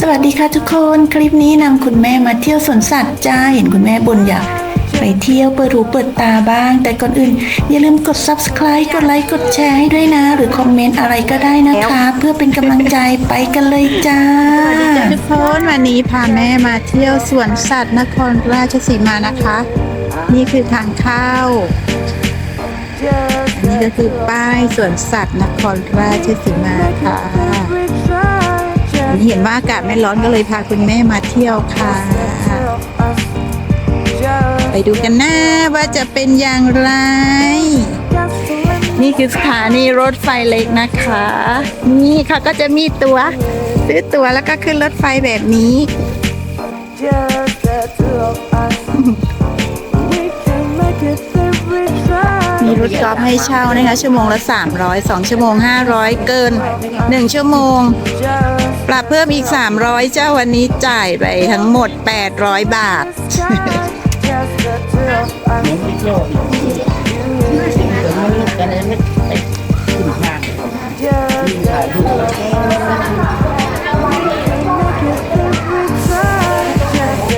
สวัสดีค่ะทุกคนคลิปนี้นำคุณแม่มาเที่ยวสวนสัตว์จ้าเห็นคุณแม่บนอยากไปเที่ยวเปิดหูเปิดตาบ้าง แต่ก่อนอื่น อย่าลืมกด subscribe กดไลค์กดแชร์ให้ด้วยนะ หรือคอมเมนต์อะไรก็ได้นะคะ เพื่อเป็นกำลังใจไปกันเลยจ้าสวัสดีจ้าทุกคนวันนี้พาแม่มาเที่ยวสวนสัตว์นครราชสีมานะคะ นี่คือทางเข้าอันนี้ก็คือป้ายสวนสัตว์นครราชสีมาค่ะ วันนี้เห็นว่าอากาศไม่ร้อนก็เลยพาคุณแม่มาเที่ยวค่ะ ไปดูกันนะว่าจะเป็นอย่างไร นี่คือสถานีรถไฟเล็กนะคะ นี่เขาก็จะมีตัวซื้อตั๋วแล้วก็ขึ้นรถไฟแบบนี้ รถกอล์ฟให้เช่านะคะ ชั่วโมงละ 300 2 ชั่วโมง 500 เกิน 1 ชั่วโมง ปรับเพิ่มอีก 300 เจ้าวันนี้จ่ายไปทั้งหมด 800 บาท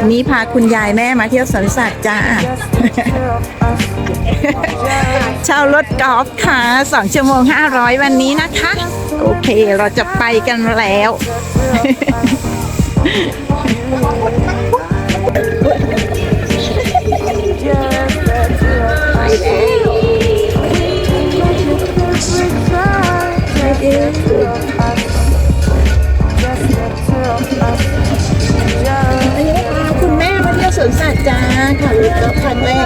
นนี้พาคุณยายแม่มาเที่ยวสวนสัตว์จ้า เช่ารถกอล์ฟค่ะ2ชั่วโมง500วันนี้นะคะ โอเคเราจะไปกันแล้ว รถก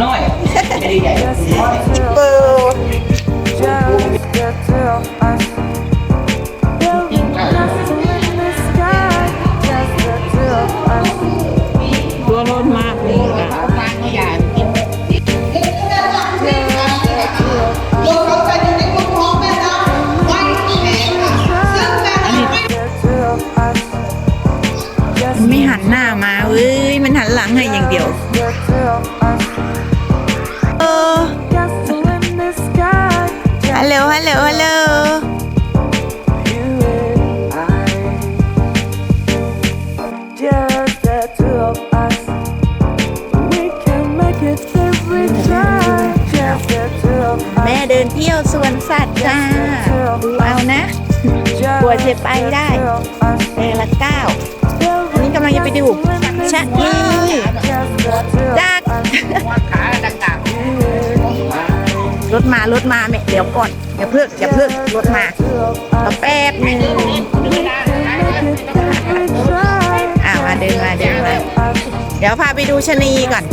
น้อยไม่ได้ใหญ่ฮิปโปตั time. Just the two of us. แม่เดินเที่ยวสวนสัตว์จ้าดูเอานะกลัวจะไปได้เดละเก้าอันนี้กำลังจะไปดูชะนีจักขาดัง รถมารถมาแม่เดี๋ยวก่อนอย่าเพิ่งอย่าเพิ่งรถมาเอาแป๊บหนึงอ่ามาเดินมาเดินมาเดี๋ยวพาไปดูชนีก่อน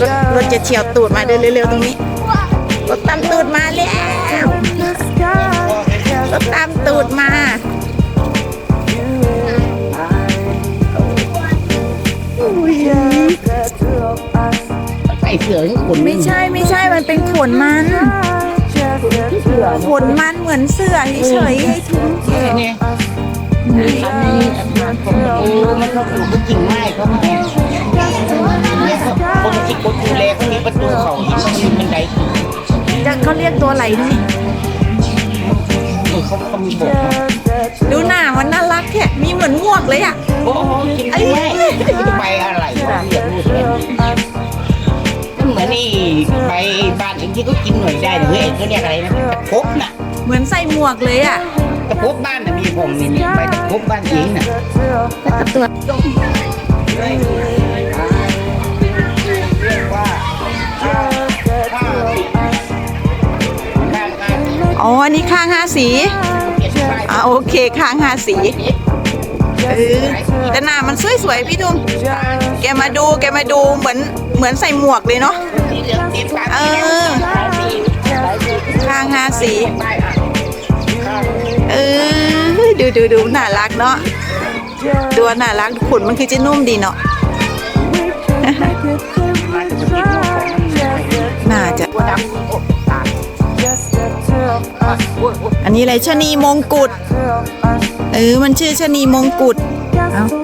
รถรถจะเฉียวตูดมาเดินเร็วๆตรงนี้รถตามตูดมาแล้วรถตามตูดมา เสือให้ขนไม่ใช่ไม่ใช่มันเป็นขนมันขนมันเหมือนเสื้อเฉยๆให้ทุกเนี่ยอันนี้โอ้มันเขาปลูกก็จริงไม่เขาไม่เนี่ยคนที่คนดูแลเขามีประตูเขาอีกมันมีบันไดจะเขาเรียกตัวอะไรนี่เขาเขามีโบกดูหน้ามันน่ารักแค่มีเหมือนงวกเลยอะโอ้โหจริงไม่ไปอะไรวะเรียกรูดเลยเหมื อนนี่ไปบ้านอื่นที่เขากินหน่วยได้เฮ้ยเขาเรียกอะไรนะตะคบน่ะเหมือนใส่หมวกเลยอะตะคบบ้านน่ะมีผมนี่นี่ไปตะคบบ้านเองน่ะแล้วก็ตัวอ๋ออันนี้ข้างห้าสีอ่าโอเคข้างห้าสีเออแต่หน้ามันสวยๆพี่ดุม แกมาดูแกมาดูเหมือนเหมือนใส่หมวกเลยเนาะสีเหลืองติดปากเออข้างห้าสีเออดูดูดูน่ารักเนาะดูน่ารักขนมันคือจะนุ่มดีเนาะน่าจะดำโอ้ตายอันนี้อะไรชะนีมงกุฎเออมันชื่อชะนีมงกุฎเอ้า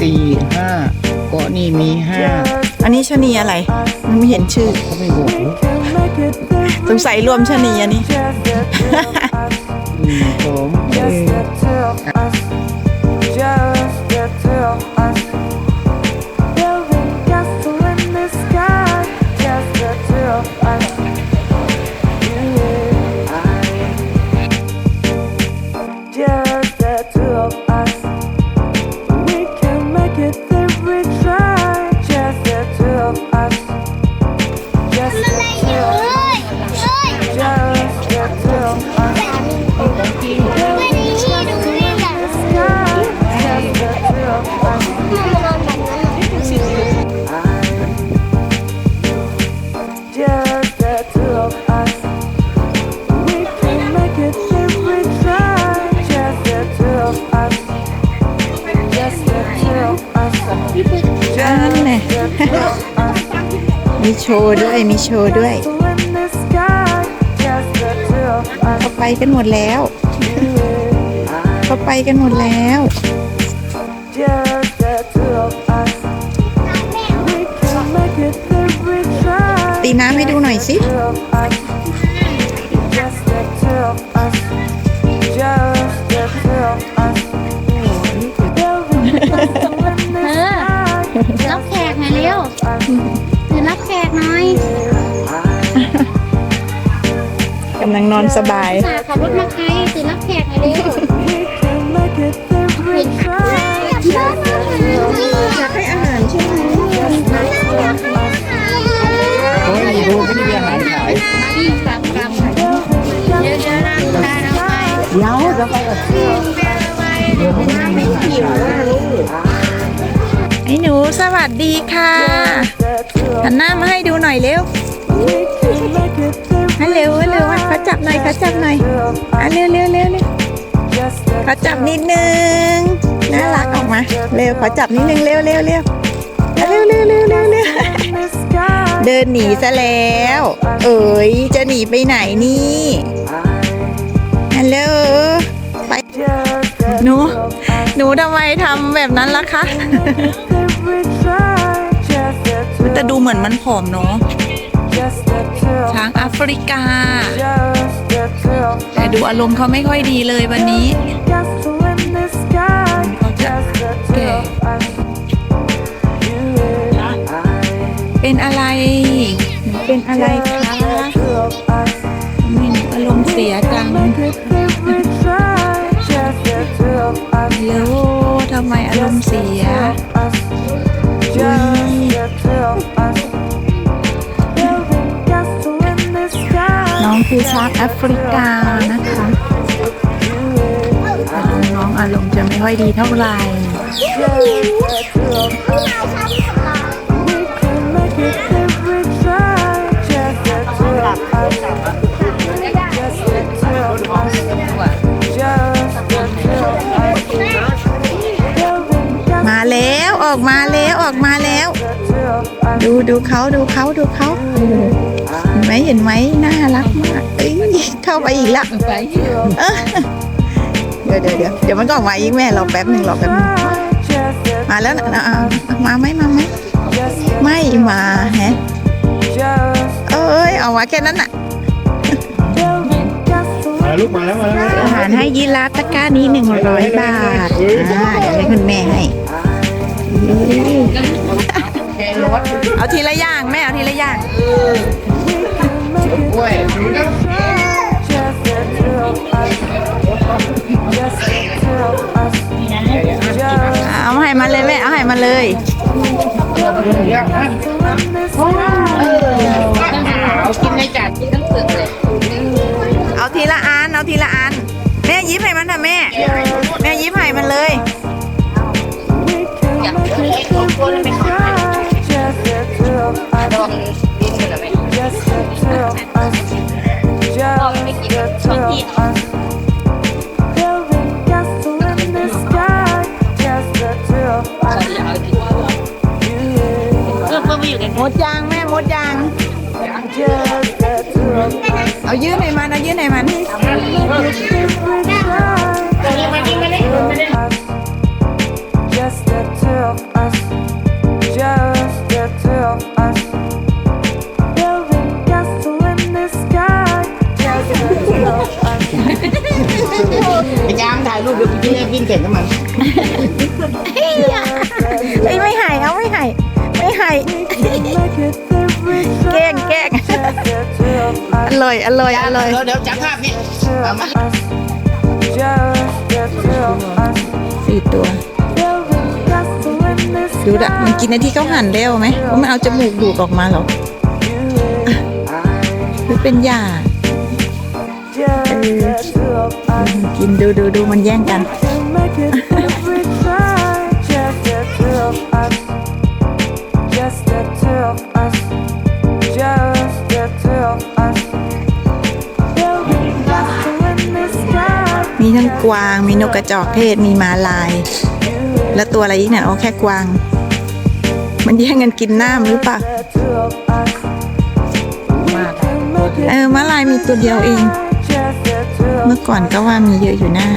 สี่ห้าเกาะนี่มีห้าอันนี้ชะนีอะไร มันไม่เห็นชื่อเขาไม่บอกหรือสงสัยรวมชะนีอันนี้หนึ่ จ้านน่ะมีโชว์ด้วย มีโชว์ด้วย เขาไปกันหมดแล้ว เขาไปกันหมดแล้วตีน้ำให้ดูหน่อยสิ รับแขกหน่อยเร็วถือรับแขกหน่อยกำลังนอนสบายสาขับรถมาใครถือรับแขกหน่อยเร็ว We can make it if we try. Just the two of us. อยากให้อาหารใช่ไหมโอ้ยดูไม่ได้มีอาหารขายเดี๋ยวเดี๋ยวร่างกายเราไปเดี๋ยวจะไปก่อนเดี๋ยวไม่มีอาหารขาย ไอ้หนูสวัสดีค่ะหันหน้ามาให้ดูหน่อยเร็วฮัลโหลฮัลโหลเขาจับหน่อยเขาจับหน่อยอะเร็วเร็วเร็วเร็วเขาจับนิดนึงน่ารักออกมาเร็วขอจับนิดนึงเร็วเร็วเร็วเร็วเร็วเร็วเร็วเร็วเดินหนีซะแล้ว เอ๋ยจะหนีไปไหนนี่ฮัลโหล หนู หนูทำไมทำแบบนั้นล่ะคะแต่ดูเหมือนมันผอมเนาะช้างแอฟริกา แต่ดูอารมณ์เขาไม่ค่อยดีเลยวันนี้ Castle in the sky. Just the two of us. You and I. เป็นอะไรหนูเป็นอะไรคะไมหนูอารมณ์เสีย โหลทำไมอารมณ์เสีย us. Just the two of us. Building castle in the sky. น้องคือช้างแอฟริกานะคะแต่ดูน้องอารมณ์จะไม่ค่อยดีเท่าไหร่ Just the two ออกมาแล้วออกมาแล้ว the two of us. ดูดูเขาดูเขาดูเขาเห็นไหมเห็นไหมน่ารักมากเอ้ยเข้าไปอีกละเออเดี๋ยวเดี๋ยวเดี๋ยวเดี๋ยวมันก็ออกมาอีกแม่รอแป๊บหนึ่งรอแป๊บหนึ่ง Just the มาแล้วนะอะอะมาไหมมาไหม just the ไม่มาแฮะ just เอ้ยเอามาแค่นั้นน่ะ building castle มาลูกมาแล้วมาแล้วอาหารให้ยีราฟตะกร้านี้หนึ่งร้อยบาทอ่าเดี๋ยวให้คุณแม่ให้ เอาทีละอย่างแม่เอาทีละอย่างกล้วยเอาให้มาเลยแม่เอาให้มาเลยเอากินในจานเอาทีละอันเอาทีละอันแม่ยิ้มให้มันทำแม่ แม่ยิ้มให้มันเลย มดยางแม่หมดยางเอายื่นให้มันเอายื่นให้มัน วิ่งแข่งกับมันเอ้ไม่หายเอาไม่หายไม่หาย Make it if we แกล้ง try. แกล้งอร่อยอร่อยอร่อยเดี๋ยวเดี๋ยวจับภาพนี่สี่ตัวดูดะมันกินในที่เขาหั่นเร็วไหมว่ามันเอาจมูกดูดออกมาหรอหรือเป็นหญ้ากินดูดูดูมันแย่งกัน Can make it if we try. Just the two of us. Just the two of us. Just the two of us. Building castle in the sky. มีทั้งกวาง มีนกกระจอกเทศ มีม้าลาย แล้วตัวอะไรอีกเนี่ยเอาแค่กวาง มันแย่งกันกินน้ำหรือเปล่า The two of us. We can make it เออม้าลายมีตัวเดียวเอง เมื่อก่อนก็ว่ามีเยอะอยู่หน้า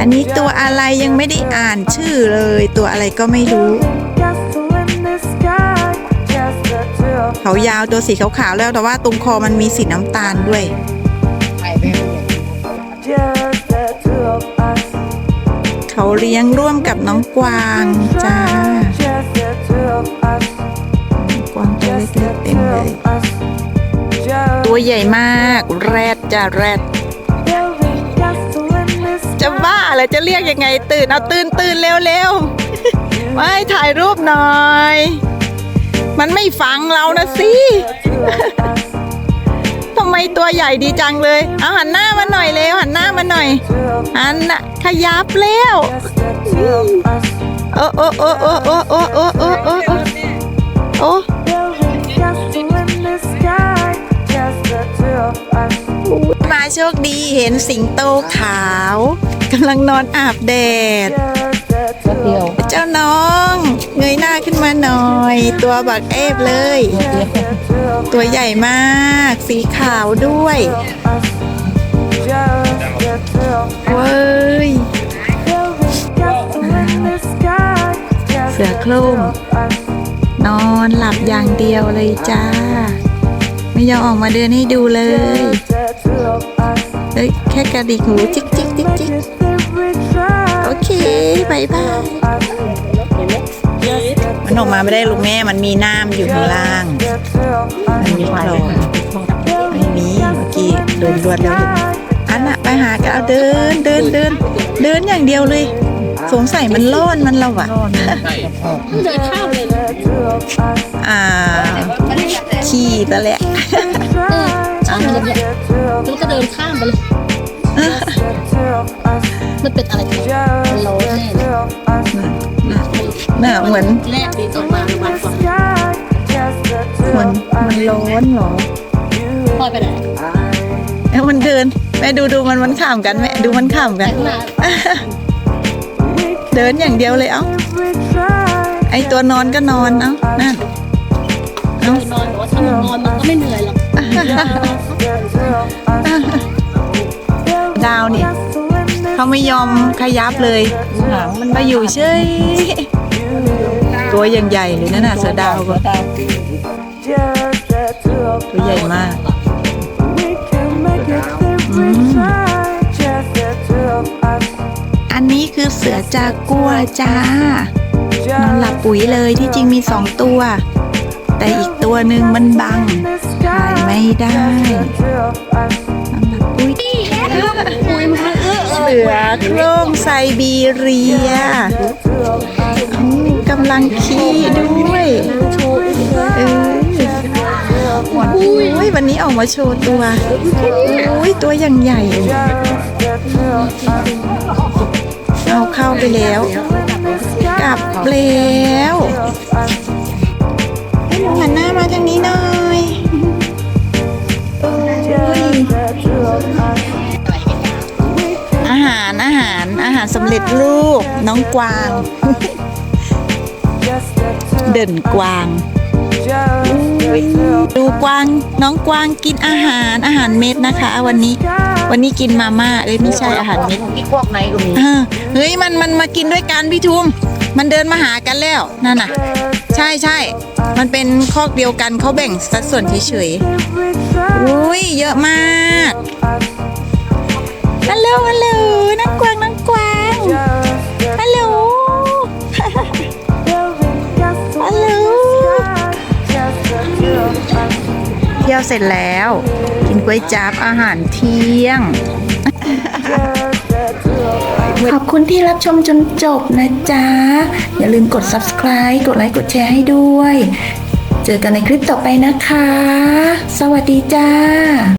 อันนี้ตัวอะไรยังไม่ได้อ่านชื่อเลย ตัวอะไรก็ไม่รู้ เขายาวตัวสีขาวๆแล้วแต่ว่าตรงคอมันมีสีน้ำตาลด้วยเขาเลี้ยงร่วมกับน้องกวางจ้ากวางตัวเล็กๆเต็มเลย ตัวใหญ่มาก แรดจ้าแรด building castle in the จะ sky. บ้าเหรอจะเรียกยังไงตื่นเอาตื่นตื่นเร็วเร็วๆไม่ถ่ายรูปหน่อย มันไม่ฟังเรานะสิ Two of us. ทำไมตัวใหญ่ดีจังเลย เอาหันหน้ามาหน่อยเร็วหันหน้ามาหน่อย Two of หันน่ะขยับเร็ว just the two of us. โอ้โอ้โอ้โอ้โอ้โอ้โอ้โอ้โอ้ โชคดีเห็นสิงโตขาวกำลังนอนอาบแดด Just the two of เจ้าน้อง เงยหน้าขึ้นมาหน่อย ตัวบักเอฟเลย just the two of ตัวใหญ่มาก สีขาวด้วย us. Just the two of เว้ย building castle in the sky. Just เสือ the โคร่ง two of us. นอนหลับอย่างเดียวเลยจ้า ไม่ยอมออกมาเดินให้ดูเลย Just the two of us. เฮ้ยแค่กระดิกหูจิกจิกจิก Make จิก it if we try. โอเคบายบาย Us. Just the มันออกมาไม่ได้ลูกแม่ มันมีน้ำอยู่ข้างล่าง the two of มัน us. มีโคลนไม่มีเมื่อกี้โดนรวดแล้วเห็นอันน่ะไปหากันเอาเดินเดินเดินเดินอย่างเดียวเลย สงสัยมันร้อนมันเราอะเดินข้ามเลย The two of us. อ่าขี้ตะแหละ Try. Just the two of แล้วก็เดินข้ามไปเลย the two of us. มันเป็นอะไรกัน Just the two of us. น่ะเหมือนแรกดีต่อมาวันกว่า Sky. Just the two เหมือน of มัน us. ร้อนเหรอพ่อไปไหนแล้วมันเดินแม่ดูดูมันมันข้ามกันแม่ดูมันข้ามกันข้างหน้าเดินอย่างเดียวเลยเอ้า If we try. ไอตัวนอนก็นอนเอ้านั่นเคยนอนแต่ว่าถ้ามันนอนมันก็ไม่เหนื่อยหรอก The two of us. ดาวเนี่ย Castle in the เขาไม่ยอมขยับเลยหางมันมาอยู่เฉยตัวยังใหญ่เลยนั่นน่ะเสือดาวก็ Just the two of ตัวใหญ่มาก We can make it if we try. Just the two of us. อันนี้คือเสือจากัวจ้านอนหลับ Just ปุ๋ยเลยที่จริงมีสองตัว แต่อีกตัวหนึ่งมันบังถ่ายไม่ได้ The two of us. นอนหลับปุ๋ยปุยมันเออเสือโคร่งไซบีเรียกำลังขี้ด้วยเออุ้ยวันนี้ออกมาโชว์ตัวอุ้ยตัวอย่างใหญ่ เอาเข้าไปแล้ว กลับแล้ว ห้หนูหันหน้ามาทางนี้หน่อยอาหารอาหารอาหารสำเร็จรูปน้องกวาง เด่นกวางดูกวางน้องกวางกินอาหารอาหารเม็ดนะคะ วันนี้ วันนี้กินมาม่าเอ้ยไม่ใช่อาหารเม็ดที่คอกในก็มีเออเฮ้ยมันมันมากินด้วยกันพี่ทุม มันเดินมาหากันแล้วนั่นน่ะ ใช่ใช่ มันเป็นคอกเดียวกันเขาแบ่งสัดส่วนเฉยๆอุ้ยเยอะมากฮัลโหลฮัลโหลนักกวางนักกวางฮัลโหลฮัลโหลเที่ยวเสร็จแล้ว กินก๋วยจั๊บอาหารเที่ยง ขอบคุณที่รับชมจนจบนะจ๊ะ อย่าลืมกด subscribe กดไลค์กดแชร์ให้ด้วย เจอกันในคลิปต่อไปนะคะ สวัสดีจ้า